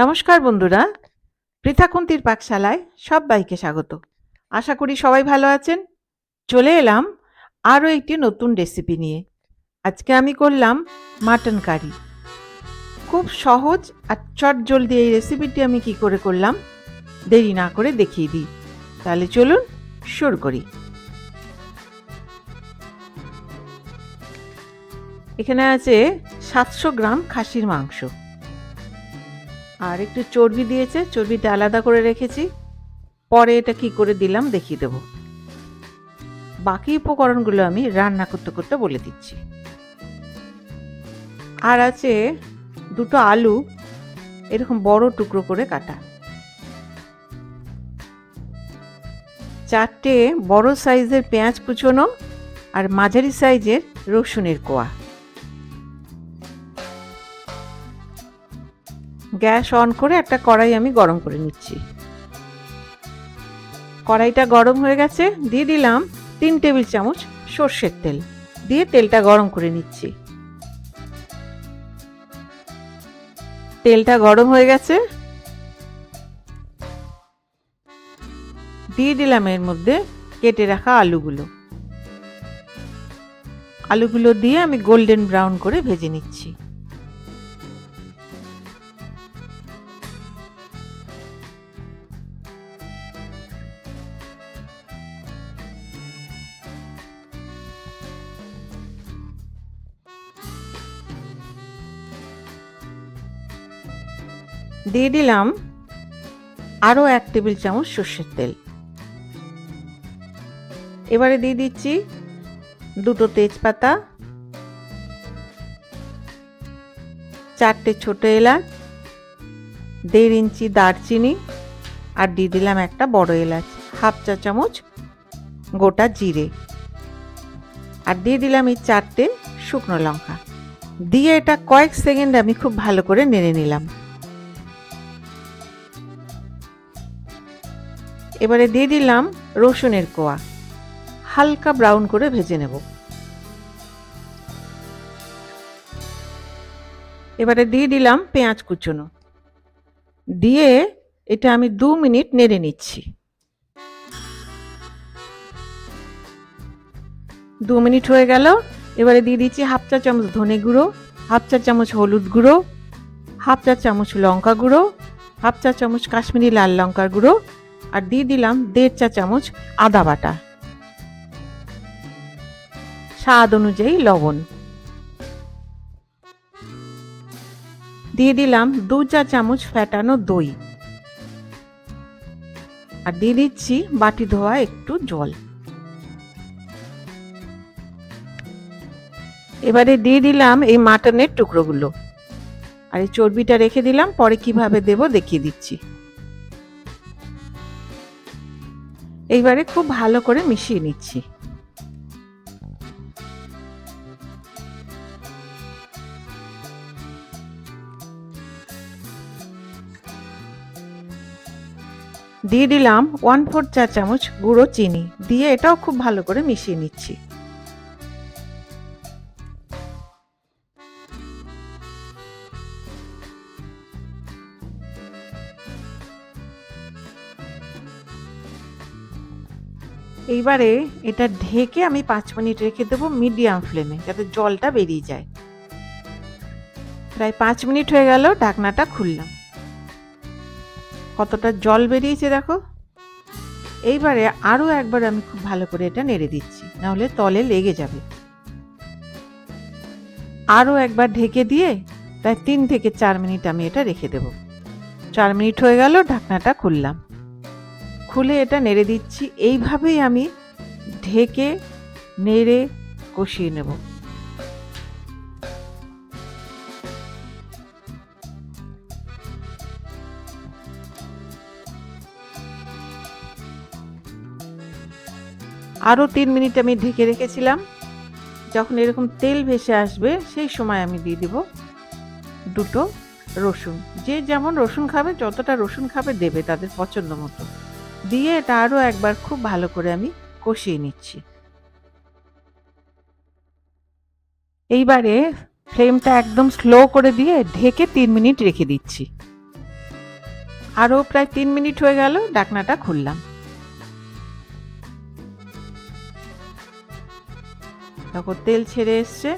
নমস্কার বন্ধুরা পৃথাকুন্তির পাকশালায় সবাইকে স্বাগত। আশা করি সবাই ভালো আছেন। চলে এলাম আরও একটি নতুন রেসিপি নিয়ে। আজকে আমি করলাম মাটন কারি খুব সহজ আর চট জলদি এই রেসিপিটি আমি কি করে করলাম, দেরি না করে দেখিয়ে দিই। তাহলে চলুন শুরু করি। এখানে আছে সাতশো গ্রাম খাসির মাংস। আর একটু চর্বি দিয়েছে, চর্বিটা আলাদা করে রেখেছি। পরে এটা কি করে দিলাম দেখিয়ে দেব। বাকি উপকরণগুলো আমি রান্না করতে করতে বলে দিচ্ছি। আর আছে দুটো আলু, এরকম বড় টুকরো করে কাটা। চারটে বড় সাইজের পেঁয়াজ কুচোনো আর মাঝারি সাইজের রসুনের কোয়া। গ্যাস অন করে একটা কড়াই আমি গরম করে নিচ্ছি। কড়াইটা গরম হয়ে গেছে, দিয়ে দিলাম তিন টেবিল চামচ সর্ষের তেল, দিয়ে তেলটা গরম করে নিচ্ছি। তেলটা গরম হয়ে গেছে। দিয়ে দিলাম এর মধ্যে কেটে রাখা আলুগুলো। আলুগুলো দিয়ে আমি গোল্ডেন ব্রাউন করে ভেজে নিচ্ছি। দিয়ে দিলাম আরও এক টেবিল চামচ সর্ষের তেল। এবারে দিয়ে দিচ্ছি দুটো তেজপাতা, চারটে ছোট এলাচ, দেড় ইঞ্চি দারচিনি আর দিয়ে দিলাম একটা বড় এলাচ, হাফ চা চামচ গোটা জিরে। আর দিয়ে দিলাম এই চারটে শুকনো লঙ্কা। দিয়ে এটা কয়েক সেকেন্ড আমি খুব ভালো করে নেড়ে নিলাম। এবারে দিয়ে দিলাম রসুনের কোয়া। হালকা ব্রাউন করে ভেজে নেব। এবারে দিয়ে দিলাম পেঁয়াজ কুচনো। দিয়ে এটা আমি দু মিনিট নেড়ে নিচ্ছি। দু মিনিট হয়ে গেল। এবারে দিয়ে দিচ্ছি হাফ চা চামচ ধনে গুঁড়ো, হাফ চা চামচ হলুদ গুঁড়ো, হাফ চা চামচ লঙ্কা গুঁড়ো, হাফ চা চামচ কাশ্মীরি লাল লঙ্কার গুঁড়ো আর দিয়ে দিলাম দেড় চা চামচ আদা বাটা। স্বাদ অনুযায়ী লবণ। দিয়ে দিলাম দু চা চামচ ফ্যাটানো দই। আর দিয়ে দিচ্ছি বাটি ধোয়া একটু জল। এবারে দিয়ে দিলাম এই মাটনের টুকরোগুলো। আর এই চর্বিটা রেখে দিলাম, পরে কীভাবে দেব দেখিয়ে দিচ্ছি। এইবারে খুব ভালো করে মিশিয়ে নিচ্ছি। দিয়ে দিলাম ওয়ান ফোর চা চামচ গুঁড়ো চিনি, দিয়ে এটাও খুব ভালো করে মিশিয়ে নিচ্ছি। এইবারে এটা ঢেকে আমি পাঁচ মিনিট রেখে দেবো মিডিয়াম ফ্লেমে, যাতে জলটা বেরিয়ে যায়। প্রায় পাঁচ মিনিট হয়ে গেল, ঢাকনাটা খুললাম। কতটা জল বেরিয়েছে দেখো। এইবারে আরও একবার আমি খুব ভালো করে এটা নেড়ে দিচ্ছি, নাহলে তলে লেগে যাবে। আরও একবার ঢেকে দিয়ে প্রায় তিন থেকে চার মিনিট আমি এটা রেখে দেব। চার মিনিট হয়ে গেল, ঢাকনাটা খুললাম। খুলে এটা নেড়ে দিচ্ছি। এইভাবেই আমি ঢেকে, নেড়ে কষিয়ে নেব। আরও তিন মিনিট আমি ঢেকে রেখেছিলাম। যখন এরকম তেল ভেসে আসবে, সেই সময় আমি দিয়ে দেব দুটো রসুন। যে যেমন রসুন খাবে, যতটা রসুন খাবে, দেবে তাদের পছন্দ মতো। দিয়ে এটা আরও একবার খুব ভালো করে আমি কষিয়ে নিচ্ছি। এইবারে ফ্লেমটা একদম স্লো করে দিয়ে ঢেকে তিন মিনিট রেখে দিচ্ছি। আরও প্রায় তিন মিনিট হয়ে গেল, ডাকনাটা খুললাম। তারপর তেল ছেড়ে এসছে।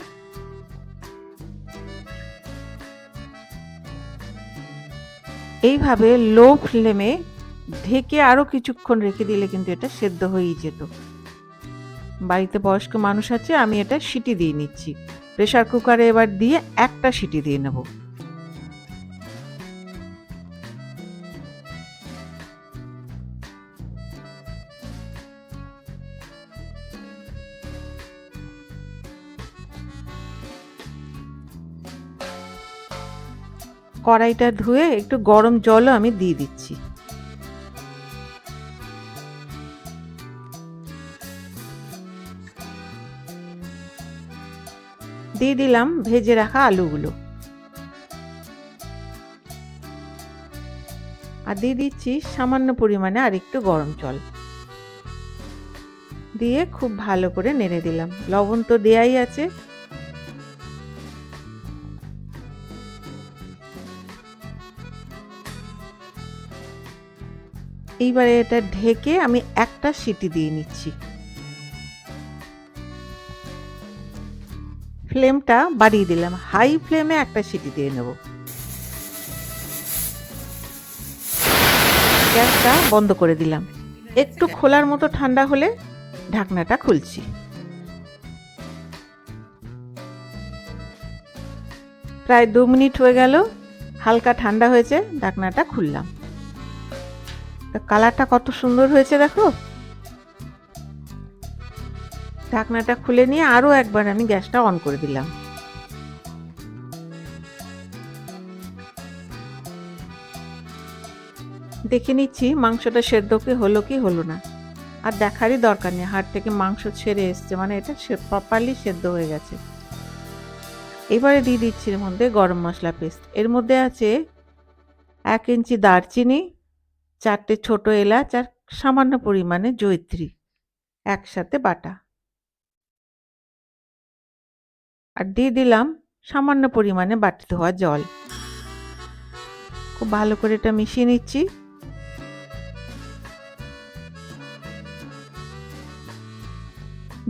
এইভাবে লো ফ্লেমে ঢেকে আরও কিছুক্ষণ রেখে দিলে কিন্তু এটা সেদ্ধ হয়েই যেত। বাড়িতে বয়স্ক মানুষ আছে, আমি এটা সিটি দিয়ে নিচ্ছি। প্রেশার কুকারে এবার দিয়ে একটা সিটি দিয়ে নেব। কড়াইটা ধুয়ে একটু গরম জলও আমি দিয়ে দিচ্ছি। দিয়ে দিলাম ভেজে রাখা আলুগুলো। আর দিয়ে দিচ্ছি সামান্য পরিমাণে আর একটু গরম জল। দিয়ে খুব ভালো করে নেড়ে দিলাম। লবণ তো দেয়াই আছে। এইবারে এটা ঢেকে আমি একটা সিটি দিয়ে নিচ্ছি। ফ্লেমটা বাড়িয়ে দিলাম। হাই ফ্লেমে একটা সিটি দিয়ে নেব। গ্যাসটা বন্ধ করে দিলাম। একটু খোলার মতো ঠান্ডা হলে ঢাকনাটা খুলছি। প্রায় দু মিনিট হয়ে গেল। হালকা ঠান্ডা হয়েছে, ঢাকনাটা খুললাম। কালারটা কত সুন্দর হয়েছে দেখো। ঢাকনাটা খুলে নিয়ে আরও একবার আমি গ্যাসটা অন করে দিলাম। দেখে নিচ্ছি মাংসটা সেদ্ধ কি হলো কি হলো না। আর দেখারই দরকার নেই, হাড় থেকে মাংস ছেড়ে এসছে মানে এটা প্রপারলি সেদ্ধ হয়ে গেছে। এবারে দিয়ে দিচ্ছি এর মধ্যে গরম মশলা পেস্ট। এর মধ্যে আছে এক ইঞ্চি দারচিনি, চারটে ছোট এলাচ আর সামান্য পরিমাণে জৈত্রী একসাথে বাটা। আর দিয়ে দিলাম সামান্য পরিমাণে বাটি ধোয়া জল। খুব ভালো করে এটা মিশিয়ে নিচ্ছি।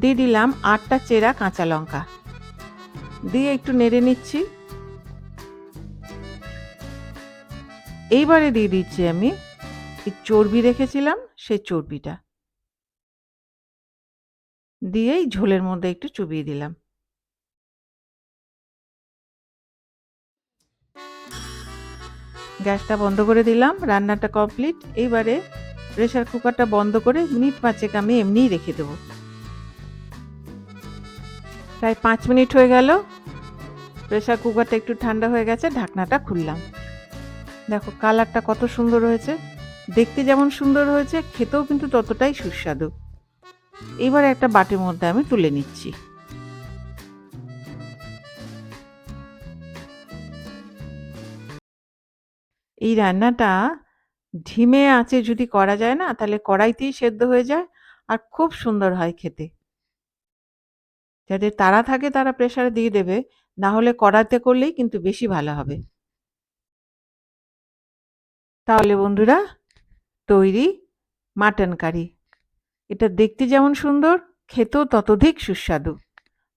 দিয়ে দিলাম আটটা চেরা কাঁচা লঙ্কা। দিয়ে একটু নেড়ে নিচ্ছি। এইবারে দিয়ে দিচ্ছি আমি চর্বি রেখেছিলাম সেই চর্বিটা। দিয়েই ঝোলের মধ্যে একটু চুবিয়ে দিলাম। গ্যাসটা বন্ধ করে দিলাম, রান্নাটা কমপ্লিট। এইবারে প্রেশার কুকারটা বন্ধ করে মিনিট পাঁচেক আমি এমনিই রেখে দেবো। প্রায় পাঁচ মিনিট হয়ে গেল প্রেশার কুকারটা একটু ঠান্ডা হয়ে গেছে, ঢাকনাটা খুললাম। দেখো কালারটা কত সুন্দর হয়েছে, দেখতে যেমন সুন্দর হয়েছে, খেতেও কিন্তু ততটাই সুস্বাদু। এবার একটা বাটির মধ্যে আমি তুলে নিচ্ছি। এই রান্নাটা ঢিমে আঁচে যদি করা যায় না, তাহলে কড়াইতেই সেদ্ধ হয়ে যায় আর খুব সুন্দর হয় খেতে। যাদের তারা থাকে তারা প্রেশারে দিয়ে দেবে, না হলে কড়াইতে করলেই কিন্তু বেশি ভালো হবে। তাহলে বন্ধুরা, তৈরি মাটন কারি। এটা দেখতে যেমন সুন্দর, খেতেও ততোধিক সুস্বাদু।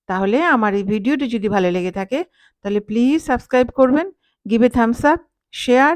তাহলে আমার এই ভিডিওটি যদি ভালো লেগে থাকে, তাহলে প্লিজ সাবস্ক্রাইব করবেন give a thumbs up share